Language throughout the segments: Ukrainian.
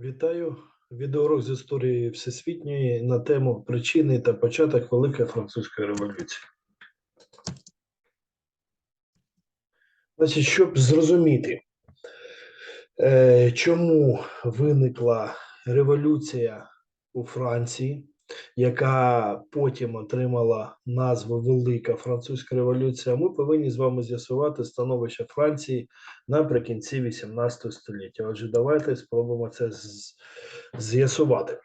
Вітаю! Відеоурок з історії всесвітньої на тему причини та початок Великої Французької революції. Значить, щоб зрозуміти, е, чому виникла революція у Франції, яка потім отримала назву Велика Французька революція, ми повинні з вами з'ясувати становище Франції наприкінці 18 століття. Отже, давайте спробуємо це з'ясувати.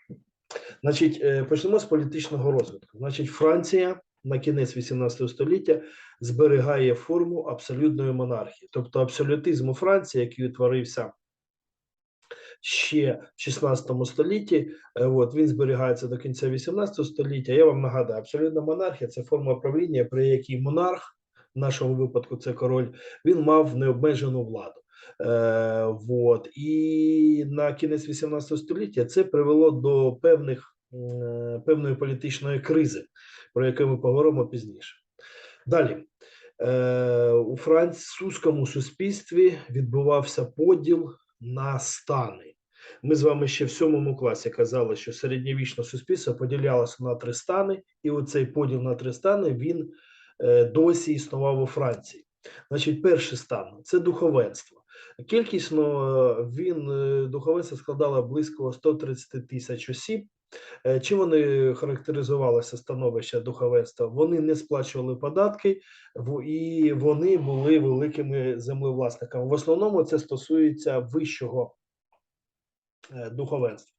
Значить, е, почнемо з політичного розвитку. Значить, Франція на кінець 18 століття зберігає форму абсолютної монархії, тобто абсолютизм у Франції, який утворився ще в 16 столітті. е, От він зберігається до кінця 18 століття. Я вам нагадаю, абсолютна монархія це форма правління, при якій монарх, в нашому випадку, це король, він мав необмежену владу. Е, вот. І на кінець 18 століття це привело до певних, е, певної політичної кризи, про яку ми поговоримо пізніше. Далі. Е, у французькому суспільстві відбувався поділ на стани. Ми з вами ще в сьомому класі казали, що середньовічне суспільство поділялося на три стани, і оцей поділ на три стани він е, досі існував у Франції. Значить, перший стан це духовенство. Кількісно е, він е, духовенство складало близько 130 тисяч осіб. Чим вони характеризувалося становище духовенства? Вони не сплачували податки і вони були великими землевласниками. В основному це стосується вищого е, духовенства.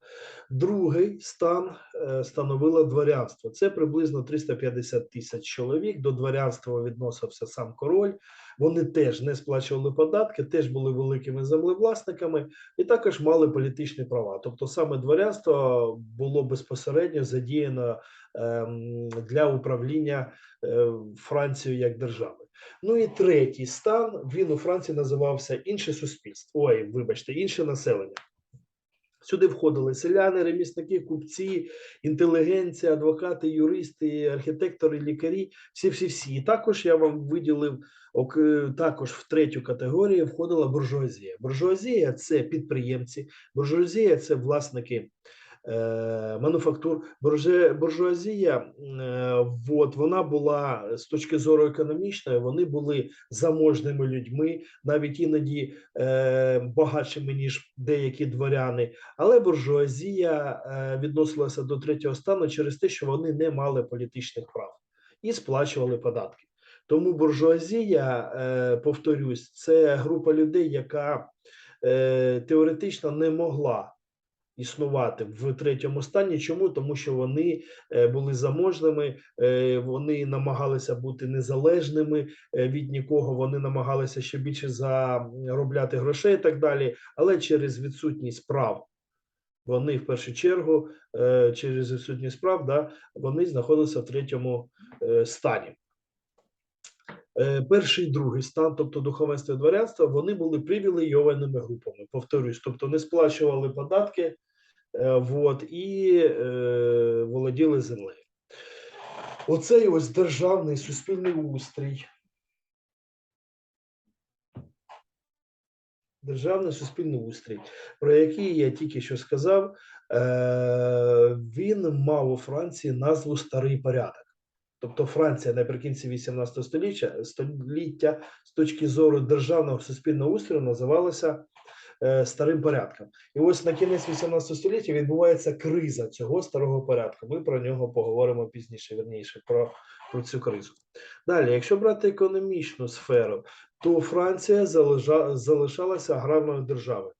Другий стан е, становило дворянство. Це приблизно 350 тисяч чоловік. До дворянства відносився сам король. Вони теж не сплачували податки, теж були великими землевласниками і також мали політичні права. Тобто саме дворянство було безпосередньо задіяно ем, для управління е, Францією як державою. Ну і третій стан він у Франції називався інше суспільство. Ой, вибачте, інше населення. Сюди входили селяни, ремісники, купці, інтелігенція, адвокати, юристи, архітектори, лікарі. Всі, всі, всі. І також я вам виділив е, також в третю категорію входила буржуазія. Буржуазія це підприємці, буржуазія це власники мануфактур. Буржуазія, е, от, вона була з точки зору економічної, вони були заможними людьми, навіть іноді е, багатшими, ніж деякі дворяни. Але буржуазія е, відносилася до третього стану через те, що вони не мали політичних прав і сплачували податки. Тому буржуазія, е, повторюсь, це група людей, яка е, теоретично не могла існувати в третьому стані. Чому? Тому що вони е, були заможними, е, вони намагалися бути незалежними е, від нікого, вони намагалися ще більше заробляти грошей і так далі, але через відсутність прав. Вони в першу чергу через відсутність прав, да, вони знаходилися в третьому стані. Е, Перший і другий стан, тобто духовенство і дворянство, вони були привілейованими групами. Повторюсь, тобто не сплачували податки е, вот, і е, володіли землею. Оцей ось державний суспільний устрій. Державний суспільний устрій, про який я тільки що сказав, е, він мав у Франції назву Старий порядок. Тобто Франція наприкінці 18 століття, століття з точки зору державного суспільного устрою називалася е, старим порядком. І ось на кінець 18 століття відбувається криза цього старого порядку. Ми про нього поговоримо пізніше, верніше про, про цю кризу. Далі, якщо брати економічну сферу, то Франція залежа, залишалася аграрною державою.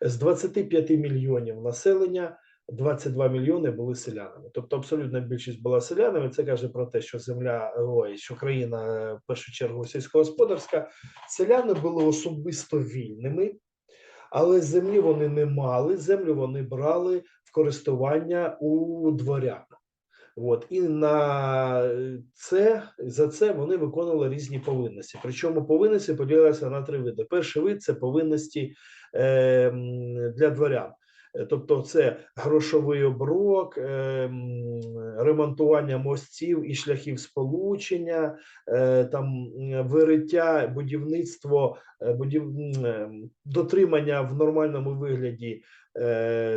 З 25 мільйонів населення 22 мільйони були селянами. Тобто абсолютна більшість була селянами. Це каже про те, що земля, ой, що країна в першу чергу сільськогосподарська. Селяни були особисто вільними, але землі вони не мали. Землю вони брали в користування у дворян. От і на це за це вони виконували різні повинності. Причому повинності поділилися на три види. Перший вид це повинності е, для дворян. Тобто це грошовий оброк, е, ремонтування мостів і шляхів сполучення, е, там вириття, будівництво, е, будів... е, дотримання в нормальному вигляді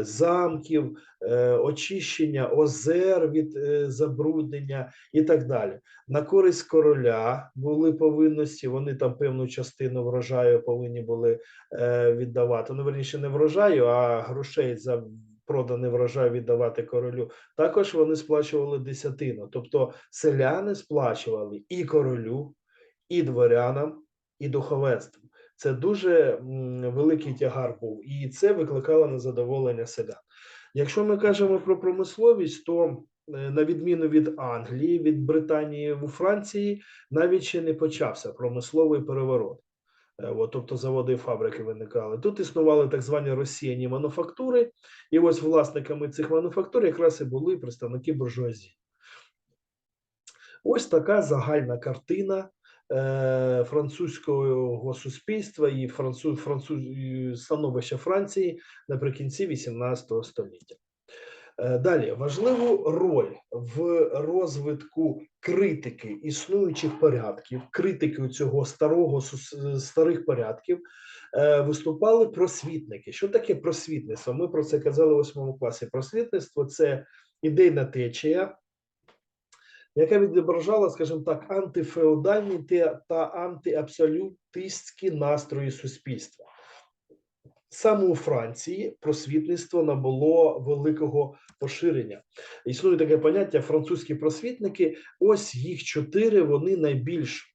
замків, е, очищення озер від е, забруднення і так далі. На користь короля були повинності. Вони там певну частину врожаю повинні були е, віддавати. Ну, верніше, не врожаю, а грошей за проданий врожай віддавати королю. Також вони сплачували десятину. Тобто селяни сплачували і королю, і дворянам, і духовенству. Це дуже великий тягар був, і це викликало незадоволення селян. Якщо ми кажемо про промисловість, то е, на відміну від Англії, від Британії у Франції, навіть ще не почався промисловий переворот. Е, От, тобто заводи і фабрики виникали. Тут існували так звані розсіяні мануфактури, і ось власниками цих мануфактур якраз і були представники буржуазії. Ось така загальна картина французького суспільства і француз, француз, і становища Франції наприкінці 18 століття. Е, Далі важливу роль в розвитку критики існуючих порядків, критики цього старого старих порядків е, виступали просвітники. Що таке просвітництво? Ми про це казали в восьмому класі. Просвітництво це ідейна течія, яка відображала, скажімо так, антифеодальні та, антиабсолютистські настрої суспільства. Саме у Франції просвітництво набуло великого поширення. Існує таке поняття французькі просвітники. Ось їх чотири. Вони найбільш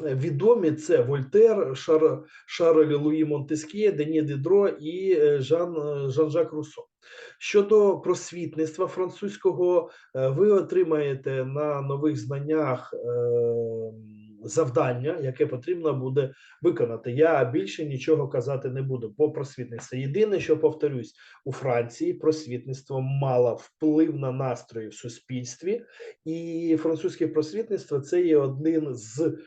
відомі: це Вольтер, Шар, Шарль Луї Монтескє, Дені Дидро і е, Жан, е, Жан-Жак Руссо. Щодо просвітництва французького, е, ви отримаєте на нових знаннях завдання, яке потрібно буде виконати. Я більше нічого казати не буду по просвітництву. Єдине, що повторюсь, у Франції просвітництво мало вплив на настрої в суспільстві, і французьке просвітництво це є один з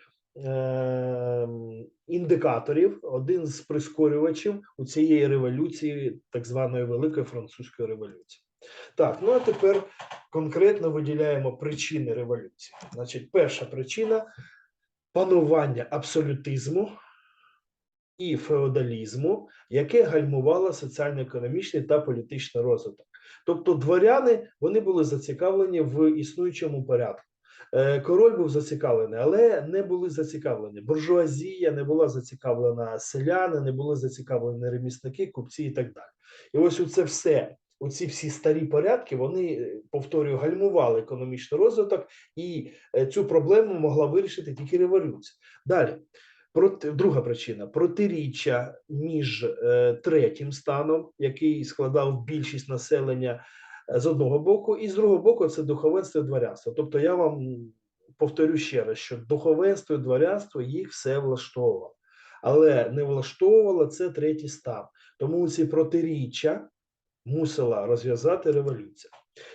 індикаторів, один з прискорювачів у цієї революції, так званої Великої французької революції. Так, ну а тепер конкретно виділяємо причини революції. Значить, перша причина панування абсолютизму і феодалізму, яке гальмувало соціально-економічний та політичний розвиток. Тобто дворяни вони були зацікавлені в існуючому порядку. Е, Король був зацікавлений, але не були зацікавлені. Буржуазія не була зацікавлена, селяни не були зацікавлені ремісники, купці і так далі. І ось у це все, оці всі старі порядки, вони е, повторюю, гальмували економічний розвиток, і е, цю проблему могла вирішити тільки революція. Далі. Проти, друга причина протиріччя між е, третім станом, який складав більшість населення з одного боку, і з другого боку, це духовенство і дворянство. Тобто, я вам повторю ще раз, що духовенство і дворянство їх все влаштовувало, але не влаштовувало це третій стан. Тому ці протиріччя мусила розв'язати революція.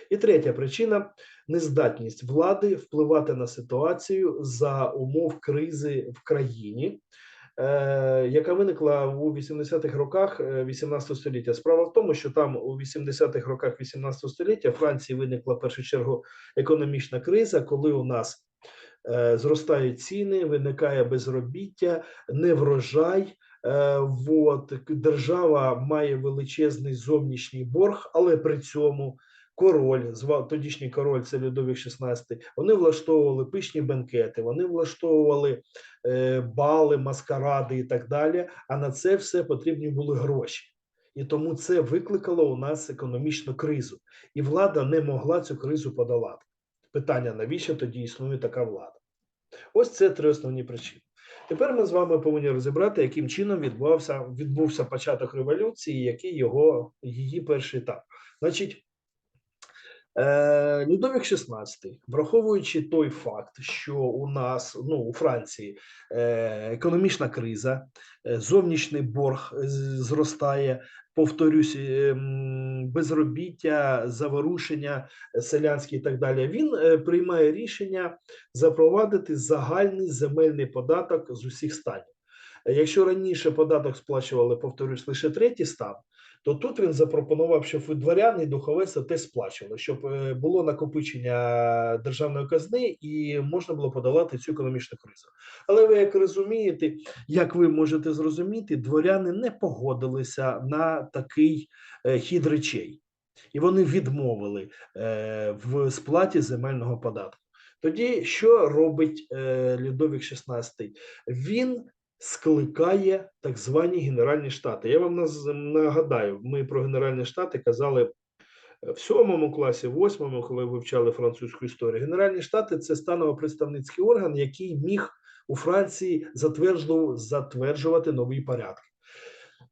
І третя причина нездатність влади впливати на ситуацію за умов кризи в країні, яка виникла у 80-х роках е, 18 століття. Справа в тому, що там у 80-х роках 18 століття Франції виникла в першу чергу економічна криза, коли у нас е, зростають ціни, виникає безробіття, неврожай. Е, Вот держава має величезний зовнішній борг, але при цьому король, звав тодішній король, це Людовік XVI, Вони влаштовували пишні бенкети, вони влаштовували е, бали, маскаради і так далі. А на це все потрібні були гроші. І тому це викликало у нас економічну кризу, і влада не могла цю кризу подолати. Питання: навіщо тоді існує така влада? Ось це три основні причини. Тепер ми з вами повинні розібрати, яким чином відбувався відбувся початок революції, який його її перший етап. Значить, Людовік XVI, враховуючи той факт, що у нас ну у Франції е, економічна криза, е, зовнішній борг е, зростає. Повторюсь, е, безробіття, заворушення е, селянські і так далі. Він е, приймає рішення запровадити загальний земельний податок з усіх станів. Е, Якщо раніше податок сплачували, повторюсь, лише третій стан, то тут він запропонував, щоб дворяни і духовенство теж сплачували, щоб е, було накопичення державної казни і можна було подолати цю економічну кризу. Але ви як розумієте, як ви можете зрозуміти, дворяни не погодилися на такий е, хід речей, і вони відмовили е, в сплаті земельного податку. Тоді що робить Людовік XVI? Він скликає так звані Генеральні Штати. Я вам нагадаю, ми про Генеральні Штати казали е, в сьомому класі, восьмому, коли вивчали французьку історію. Генеральні Штати це станово-представницький орган, який міг у Франції затверджувати нові порядки.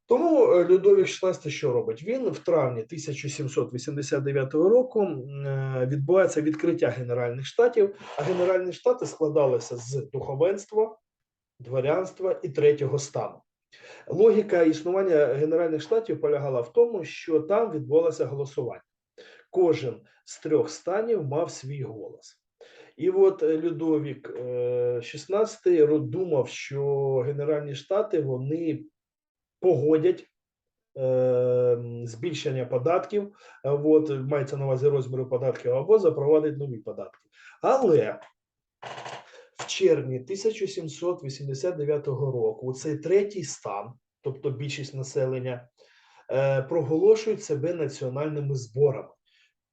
Тому е, Людовік XVI що робить? Він в травні 1789 року е, відбувається відкриття Генеральних Штатів, а Генеральні Штати складалися з духовенства, дворянства і третього стану. Логіка існування Генеральних Штатів полягала в тому, що там відбулося голосування. Кожен з трьох станів мав свій голос. І от е, Людовік е, XVI думав, що Генеральні Штати вони погодять е, збільшення податків, е, от, мається на увазі розміру податків, або запровадить нові податки. Але червні 1789 року у цей третій стан, тобто більшість населення, е, проголошують себе національними зборами.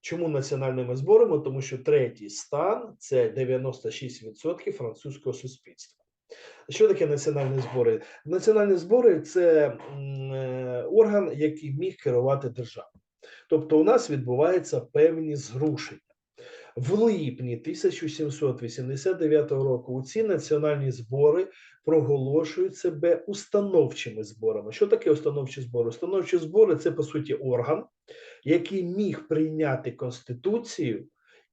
Чому національними зборами? Тому що третій стан це 96% французького суспільства. Що таке національні збори? Національні збори це е, орган, який міг керувати державою. Тобто, у нас відбуваються певні зрушення. В липні 1789 року у ці національні збори проголошують себе установчими зборами. Що таке установчі збори? Установчі збори це по суті орган, який міг прийняти конституцію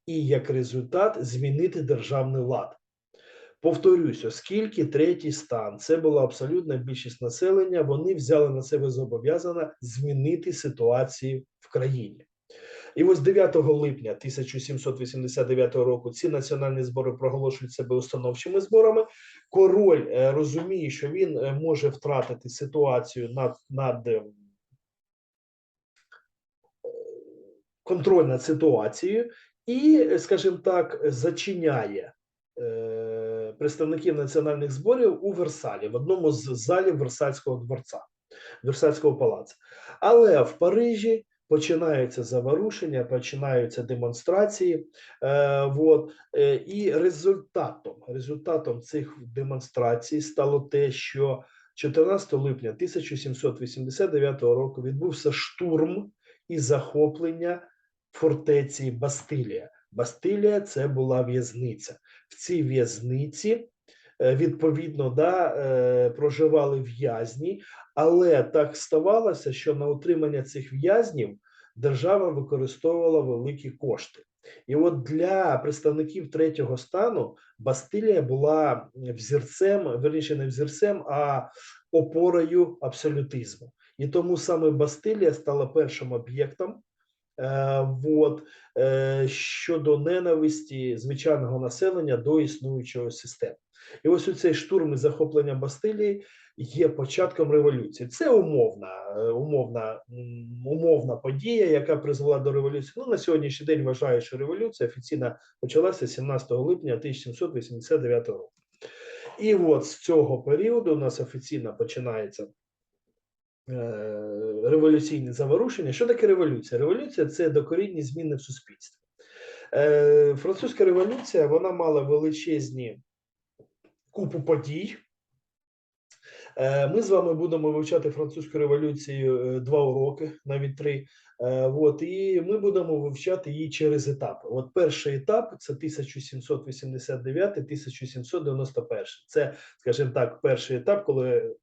і як результат змінити державний лад. Повторюсь, оскільки третій стан це була абсолютна більшість населення, вони взяли на себе зобов'язання змінити ситуацію в країні. І ось 9 липня 1789 року ці національні збори проголошують себе установчими зборами. Король е, розуміє, що він е, може втратити ситуацію над, над е, контроль над ситуацією, і, скажімо так, зачиняє представників національних зборів у Версалі, в одному з залів Версальського дворця, Версальського палацу. Але в Парижі починаються заворушення, починаються демонстрації. Е, вот, е, і результатом, результатом цих демонстрацій стало те, що 14 липня 1789 року відбувся штурм і захоплення фортеці Бастилія. Бастилія це була в'язниця. В цій в'язниці відповідно да, е, проживали в'язні, але так ставалося, що на утримання цих в'язнів держава використовувала великі кошти. І от для представників третього стану Бастилія була взірцем, верніше не взірцем, а опорою абсолютизму. І тому саме Бастилія стала першим об'єктом е, вот, е, щодо ненависті звичайного населення до існуючої системи. І ось цей штурм і захоплення Бастилії є початком революції. Це умовна, е, умовна, умовна подія, яка призвела до революції. Ну на сьогоднішній день вважаю, що революція офіційно почалася 17 липня 1789 року. І от з цього періоду у нас офіційно починається е, революційні заворушення. Що таке революція? Революція це докорінні зміни в суспільстві. Е, Французька революція вона мала величезні купу подій. Е, Ми з вами будемо вивчати французьку революцію е, два уроки, навіть три. Е, От, і ми будемо вивчати її через етапи. От перший етап це 1789-1791. Це, скажімо так, перший етап, коли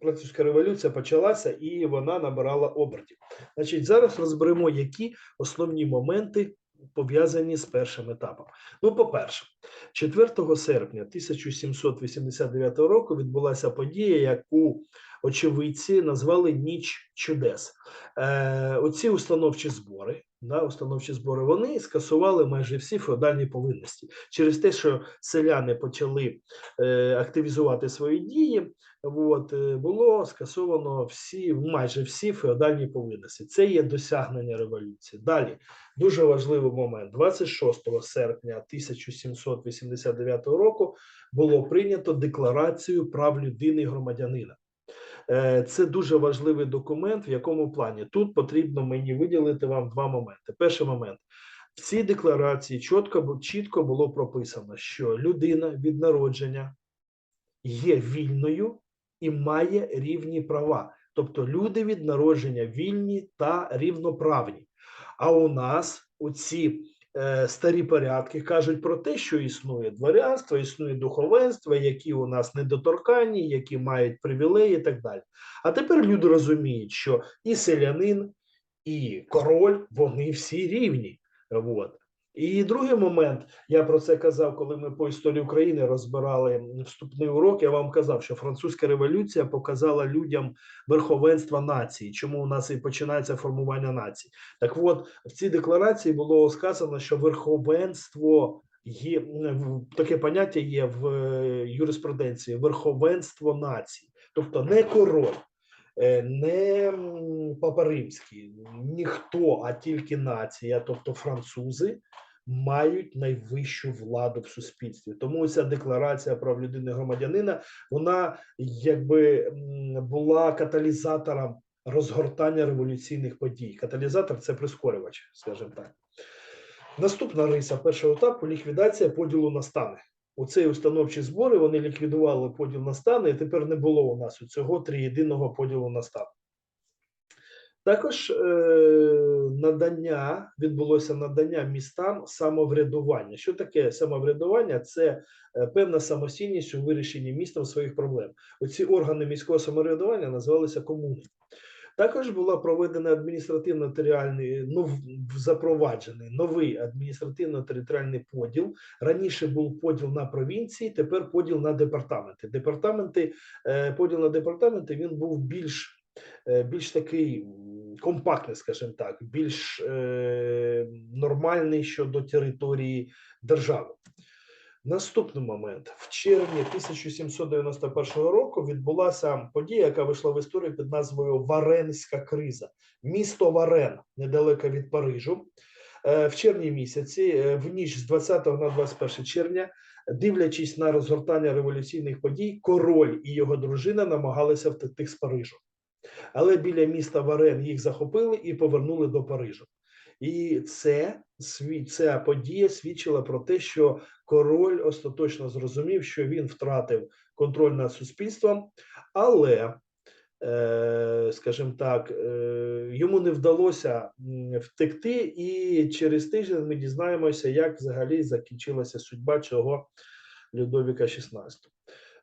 французька революція почалася і вона набирала обертів. Значить, зараз розберемо, які основні моменти пов'язані з першим етапом. Ну, по-перше, 4 серпня 1789 року відбулася подія, яку очевидці назвали Ніч чудес. Е, оці установчі збори, да, установчі збори, вони скасували майже всі феодальні повинності через те, що селяни почали е, активізувати свої дії. От, е, було скасовано всі, майже всі феодальні повинності. Це є досягнення революції. Далі дуже важливий момент: 26 серпня 1789 року було прийнято декларацію прав людини і громадянина. Е, Це дуже важливий документ. В якому плані тут потрібно мені виділити вам два моменти. Перший момент в цій декларації чітко чітко було прописано, що людина від народження є вільною і має рівні права. Тобто люди від народження вільні та рівноправні. А у нас оці е, старі порядки кажуть про те, що існує дворянство, існує духовенство, які у нас недоторканні, які мають привілеї і так далі. А тепер люди розуміють, що і селянин, і король вони всі рівні. От. І другий момент, я про це казав, коли ми по історії України розбирали вступний урок. Я вам казав, що французька революція показала людям верховенство нації, чому у нас і починається формування нації. Так от в цій декларації було сказано, що верховенство є таке поняття є в е, юриспруденції верховенство нації, тобто не король. е, Не Папа Римський, ніхто, а тільки нація, тобто французи, мають найвищу владу в суспільстві. Тому ця декларація прав людини громадянина вона якби була каталізатором розгортання революційних подій. Каталізатор це прискорювач, скажімо так. Наступна риса першого етапу ліквідація поділу на стани. Оцей установчі збори вони ліквідували поділ на стани, і тепер не було у нас у цього триєдиного поділу на стани. Також е, надання відбулося надання містам самоврядування. Що таке самоврядування? Це е, певна самостійність у вирішенні містом своїх проблем. Оці органи міського самоврядування називалися комуни. Також була проведена адміністративно-територіальний, ну, запроваджений новий адміністративно-територіальний поділ. Раніше був поділ на провінції, тепер поділ на департаменти. Департаменти, е, поділ на департаменти він був більш, більш такий компактний, скажімо так, більш е, нормальний щодо території держави. Наступний момент в червні 1791 року відбулася подія, яка вийшла в історію під назвою Варенська криза. Місто Варен недалеко від Парижу. Е, В червні місяці, е, в ніч з 20 на 21 червня, дивлячись на розгортання революційних подій, король і його дружина намагалися втекти з Парижу. Але біля міста Варен їх захопили і повернули до Парижу. І це ця подія свідчила про те, що король остаточно зрозумів, що він втратив контроль над суспільством, але, е, скажімо так, е, йому не вдалося втекти, і через тиждень ми дізнаємося, як взагалі закінчилася судьба цього Людовіка XVI.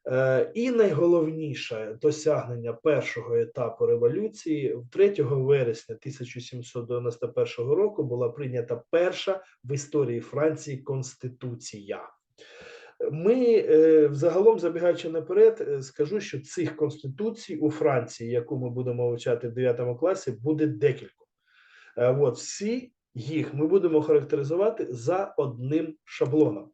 Е, І найголовніше досягнення першого етапу революції 3 вересня 1791 року була прийнята перша в історії Франції конституція. Ми е, взагалом, забігаючи наперед, е, скажу, що цих конституцій у Франції, яку ми будемо вивчати в 9 класі, буде декілька. От всі їх ми будемо характеризувати за одним шаблоном.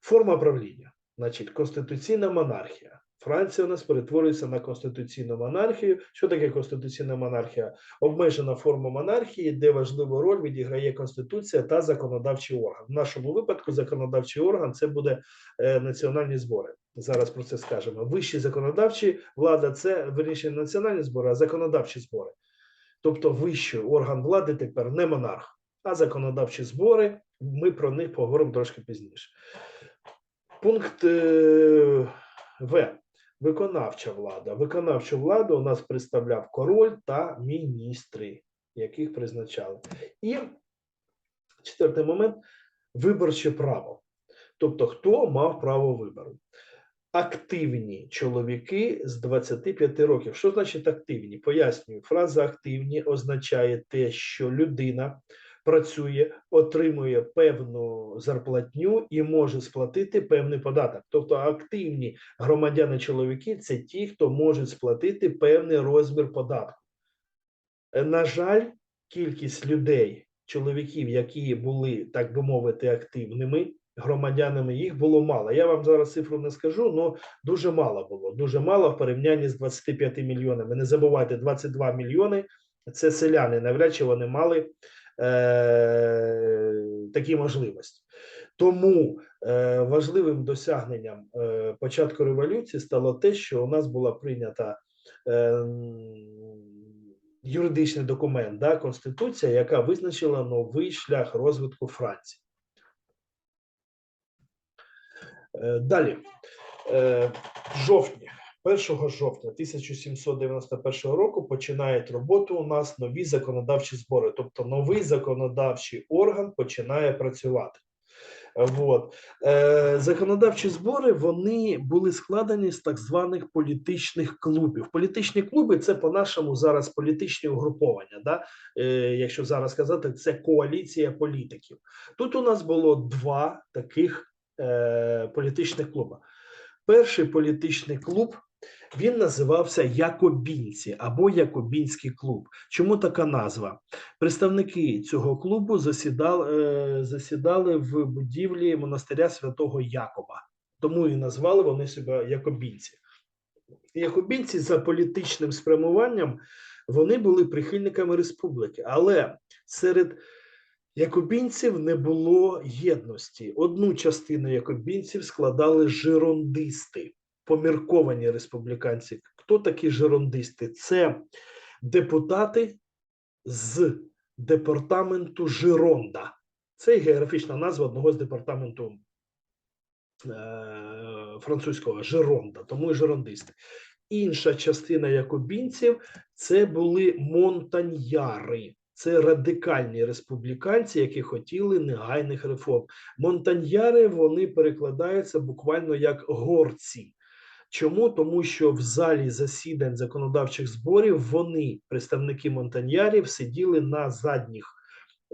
Форма правління, значить, конституційна монархія. Франція у нас перетворюється на конституційну монархію. Що таке конституційна монархія? Обмежена форма монархії, де важливу роль відіграє конституція та законодавчий орган. В нашому випадку законодавчий орган це буде е, національні збори. Зараз про це скажемо. Вищі законодавчі влада це верніше національні збори, а законодавчі збори. Тобто вищий орган влади тепер не монарх, а законодавчі збори. Ми про них поговоримо трошки пізніше. Пункт е, В. Виконавча влада. Виконавчу владу у нас представляв король та міністри, яких призначали. І четвертий момент виборче право. Тобто, хто мав право вибору? Активні чоловіки з 25 років. Що значить активні? Пояснюю, фраза активні означає те, що людина працює, отримує певну зарплатню і може сплатити певний податок. Тобто активні громадяни-чоловіки це ті, хто можуть сплатити певний розмір податку. Е, На жаль, кількість людей, чоловіків, які були, так би мовити, активними громадянами, їх було мало. Я вам зараз цифру не скажу, але дуже мало було. Дуже мало в порівнянні з 25 мільйонами. Не забувайте, 22 мільйони це селяни. Навряд чи вони мали такі можливості. Тому е, важливим досягненням е, початку революції стало те, що у нас була прийнята е, юридичний документ, да, Конституція, яка визначила новий шлях розвитку Франції. Е, Далі, Е, в жовтні, 1 жовтня 1791 року починають роботу у нас нові законодавчі збори, тобто новий законодавчий орган починає працювати. Вот. Е, законодавчі збори вони були складені з так званих політичних клубів. Політичні клуби це по-нашому зараз політичні угруповання. Да? Е, якщо зараз казати, це коаліція політиків. Тут у нас було два таких е, політичних клуба. Перший політичний клуб він називався Якобінці або Якобінський клуб. Чому така назва? Представники цього клубу засідали, е, засідали в будівлі монастиря святого Якоба, тому і назвали вони себе Якобінці. Якобінці за політичним спрямуванням вони були прихильниками республіки, але серед якобінців не було єдності. Одну частину якобінців складали жирондисти, помірковані республіканці. Хто такі жирондисти? Це депутати з департаменту Жиронда. Це географічна назва одного з департаменту е, французького Жиронда, тому і жирондисти. Інша частина якобінців це були монтаньяри. Це радикальні республіканці, які хотіли негайних реформ. Монтаньяри вони перекладаються буквально як горці. Чому? Тому що в залі засідань законодавчих зборів вони, представники монтаньярів, сиділи на задніх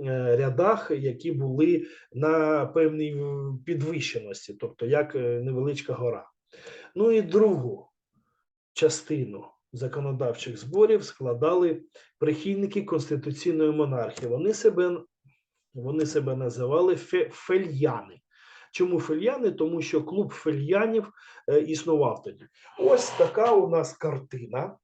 е, рядах, які були на певній е, підвищеності, тобто як е, невеличка гора. Ну і другу частину законодавчих зборів складали прихильники конституційної монархії. Вони себе, вони себе називали фе- фельяни. Чому фельяни? Тому що клуб фельянів е, існував тоді. Ось така у нас картина.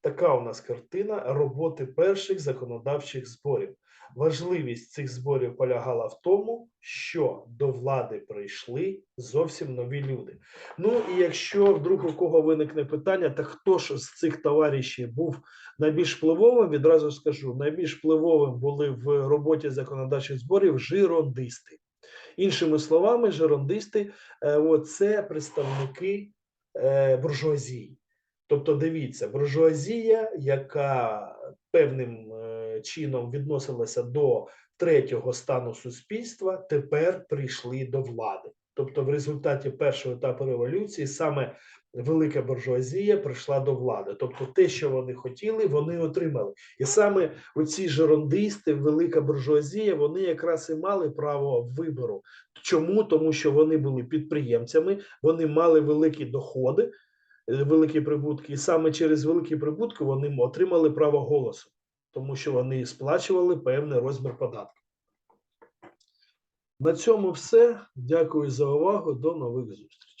Така у нас картина роботи перших законодавчих зборів. Важливість цих зборів полягала в тому, що до влади прийшли зовсім нові люди. Ну і якщо вдруг у кого виникне питання, то хто ж з цих товаришів був найбільш впливовим, відразу скажу: найбільш впливовим були в роботі законодавчих зборів жирондисти. Іншими словами, жерондисти е, це представники е, буржуазії. Тобто, дивіться, буржуазія, яка певним е, чином відносилася до третього стану суспільства, тепер прийшли до влади. Тобто, в результаті першого етапу революції саме велика буржуазія прийшла до влади. Тобто, те, що вони хотіли, вони отримали. І саме оці жерондисти, велика буржуазія, вони якраз і мали право вибору. Чому? Тому що вони були підприємцями, вони мали великі доходи, е, великі прибутки, і саме через великі прибутки вони отримали право голосу, тому що вони сплачували певний розмір податків. На цьому все. Дякую за увагу. До нових зустрічей.